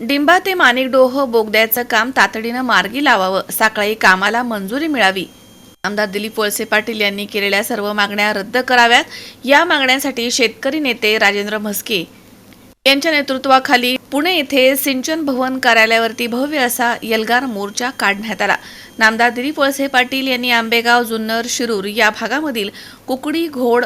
डिंबा ते माणिकडोह बोगद्याचं काम तातडीनं मार्गी लावावं. साकळी कामाला मंजुरी मिळावी. आमदार दिलीप वळसे पाटील यांनी केलेल्या सर्व मागण्या रद्द कराव्यात. या मागण्यांसाठी शेतकरी नेते राजेंद्र म्हस्के यांच्या नेतृत्वाखाली पुणे येथे सिंचन भवन कार्यालयावरती भव्य असा यलगार मोर्चा काढण्यात आला. नामदार दिलीप वळसे पाटील यांनी आंबेगाव जुन्नर शिरूर या भागामधील कुकडी घोड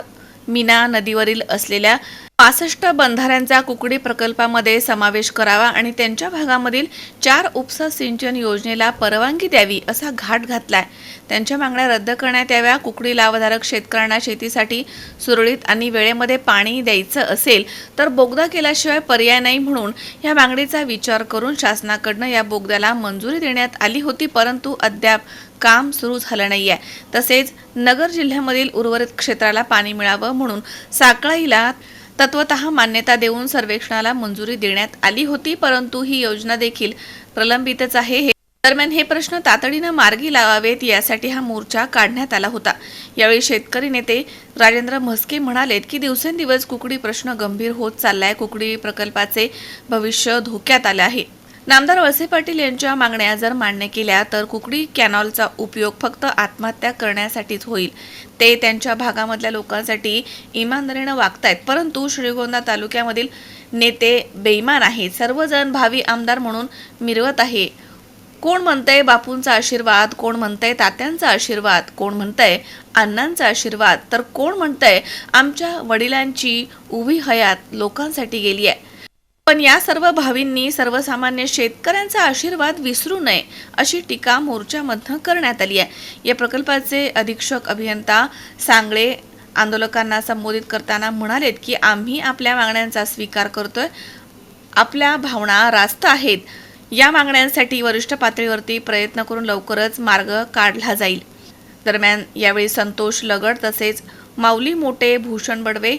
मीना नदीवरील असलेल्या पासष्ट बंधाऱ्यांचा कुकडी प्रकल्पामध्ये समावेश करावा आणि त्यांच्या भागामधील चार उपसा सिंचन योजनेला परवानगी द्यावी असा घाट घातलाय. त्यांच्या मागण्या रद्द करण्यात याव्या कुकडी लाभधारक शेतकऱ्यांना शेतीसाठी सुरळीत आणि वेळेमध्ये पाणी द्यायचं असेल तर बोगदा केल्याशिवाय पर्याय नाही म्हणून या मागणीचा विचार करून शासनाकडनं या बोगद्याला मंजुरी देण्यात आली होती परंतु अद्याप काम सुरू झालं नाही आहे तसेच नगर जिल्ह्यामधील उर्वरित क्षेत्राला पाणी मिळावं म्हणून साकळाईला तत्वत मान्यता देऊन सर्वेक्षणाला मंजुरी देण्यात आली होती परंतु ही योजना देखील प्रलंबितच आहे. हे दरम्यान हे प्रश्न तातडीनं मार्गी लावावेत यासाठी हा मोर्चा काढण्यात आला होता. यावेळी शेतकरी नेते राजेंद्र म्हस्के म्हणालेत की दिवसेंदिवस कुकडी प्रश्न गंभीर होत चाललाय कुकडी प्रकल्पाचे भविष्य धोक्यात आले आहे. नामदार वळसे पाटील यांच्या मागण्या जर मान्य केल्या तर कुकडी कॅनॉलचा उपयोग फक्त आत्महत्या करण्यासाठीच होईल. ते त्यांच्या भागामधल्या लोकांसाठी इमानदारीनं वागतायत परंतु श्रीगोंदा तालुक्यामधील नेते बेईमान आहेत. सर्वजण भावी आमदार म्हणून मिरवत आहे. कोण म्हणतंय बापूंचा आशीर्वाद कोण म्हणतंय तात्यांचा आशीर्वाद कोण म्हणतंय अण्णांचा आशीर्वाद तर कोण म्हणतंय आमच्या वडिलांची उभी हयात लोकांसाठी गेली आहे. पण या सर्व भावींनी सर्वसामान्य शेतकऱ्यांचा आशीर्वाद विसरू नये अशी टीका मोर्चामधनं करण्यात आली आहे. या प्रकल्पाचे अधीक्षक अभियंता सांगळे आंदोलकांना संबोधित करताना म्हणालेत की आम्ही आपल्या मागण्यांचा स्वीकार करतोय. आपल्या भावना रास्त आहेत. या मागण्यांसाठी वरिष्ठ पातळीवरती प्रयत्न करून लवकरच मार्ग काढला जाईल. दरम्यान यावेळी संतोष लगड तसेच माऊली मोटे भूषण बडवे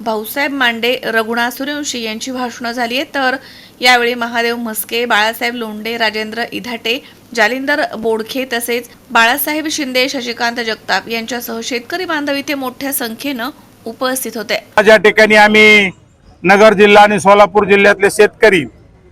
भाऊसाहेब मांडे रघुनाथ सूर्यवंशी यांची भाषणं झाली आहेत. तर यावेळी महादेव म्हस्के बाळासाहेब लोंढे राजेंद्र इधाटे जालिंदर बोडखे तसेच बाळासाहेब शिंदे शशिकांत जगताप यांच्यासह शेतकरी बांधव इथे मोठ्या संख्येनं उपस्थित होते. ज्या ठिकाणी आम्ही नगर जिल्हा आणि सोलापूर जिल्ह्यातले शेतकरी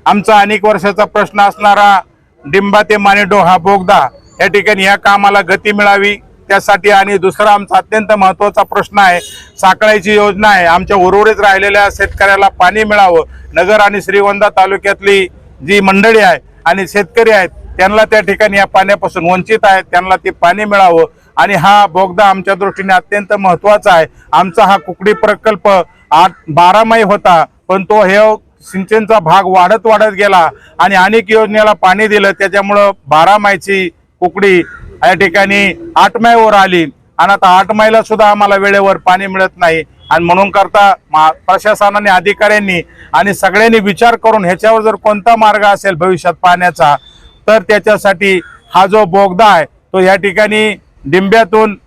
आमचा अनेक वर्षाचा प्रश्न असणारा डिंबा ते मानेडो हा बोगदा या ठिकाणी या कामाला गती मिळावी. त्यासाठी आणि दुसरा आमचा अत्यंत महत्त्वाचा प्रश्न आहे साखळाची योजना आहे. आमच्या उर्वरित राहिलेल्या शेतकऱ्याला पाणी मिळावं. नगर आणि श्रीगोंदा तालुक्यातली जी मंडळी आहे आणि शेतकरी आहेत त्यांना त्या ठिकाणी या पाण्यापासून वंचित आहेत त्यांना ते पाणी मिळावं. आणि हा बोगदा आमच्या दृष्टीने अत्यंत महत्त्वाचा आहे. आमचा हा कुकडी प्रकल्प आठ बारामाही होता पण तो हे सिंचनचा भाग वाढत वाढत गेला आणि अनेक योजनेला पाणी दिलं. त्याच्यामुळं बारामाहीची कुकडी या ठिकाणी आठ माईवर आली. आणि आता आठ माईला सुद्धा आम्हाला वेळेवर पाणी मिळत नाही. आणि म्हणून करता मा- प्रशासनाने अधिकाऱ्यांनी आणि सगळ्यांनी विचार करून ह्याच्यावर जर कोणता मार्ग असेल भविष्यात पाण्याचा तर त्याच्यासाठी हा जो बोगदा आहे तो या ठिकाणी डिंब्यातून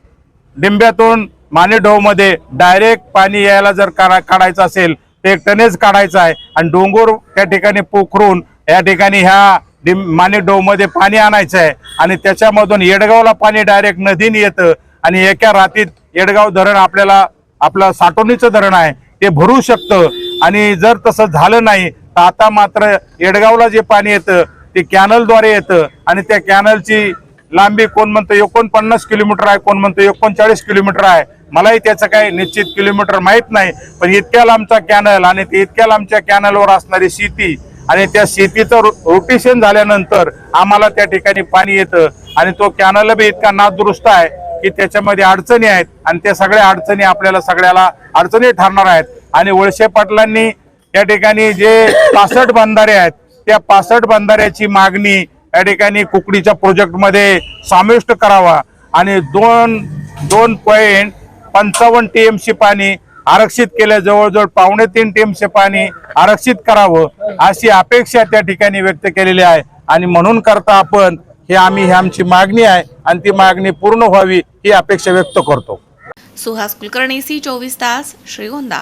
डिंब्यातून मानेढोमध्ये डायरेक्ट पाणी यायला जर काढा- काढायचं असेल ते एक टनेज काढायचं आहे. आणि डोंगर त्या ठिकाणी पोखरून या ठिकाणी ह्या डिम माने डोमध्ये पाणी आणायचं आहे आणि त्याच्यामधून येडगावला पाणी डायरेक्ट नदीने येतं आणि एका रातीत येडगाव धरण आपल्याला आपलं साठवणीचं धरण आहे ते भरू शकतं. आणि जर तसं झालं नाही तर आता मात्र येडगावला जे पाणी येतं ते कॅनलद्वारे येतं. आणि त्या कॅनलची लांबी कोण म्हणतं एकोणपन्नास किलोमीटर आहे कोण म्हणतं एकोणचाळीस किलोमीटर आहे. मलाही त्याचं काही निश्चित किलोमीटर माहीत नाही पण इतक्या लांबचा कॅनल आणि ते इतक्या लांबच्या कॅनलवर असणारी शेती आणि त्या शेतीचं रोटेशन झाल्यानंतर आम्हाला त्या ठिकाणी पाणी येतं. आणि तो कॅनल बी इतका नादुरुस्त आहे की त्याच्यामध्ये अडचणी आहेत. आणि त्या सगळ्या अडचणी आपल्याला सगळ्याला अडचणी ठरणार आहेत. आणि वळसे पाटलांनी त्या ठिकाणी जे पासष्ट बंधारे आहेत त्या पासष्ट बंधाऱ्याची मागणी या ठिकाणी कुकडीच्या प्रोजेक्टमध्ये समाविष्ट करावा. आणि दोन दोन पॉईंट पंचावन्न टीएमसी पाणी आरक्षित केल्या जवळजवळ पावणे तीन टीमचे पाणी आरक्षित करावं अशी अपेक्षा त्या ठिकाणी व्यक्त केलेली आहे. आणि म्हणून करता आपण हे आम्ही ही आमची मागणी आहे आणि ती मागणी पूर्ण व्हावी ही अपेक्षा व्यक्त करतो. सुहास कुलकर्णी सी चोवीस तास श्रीगोंदा.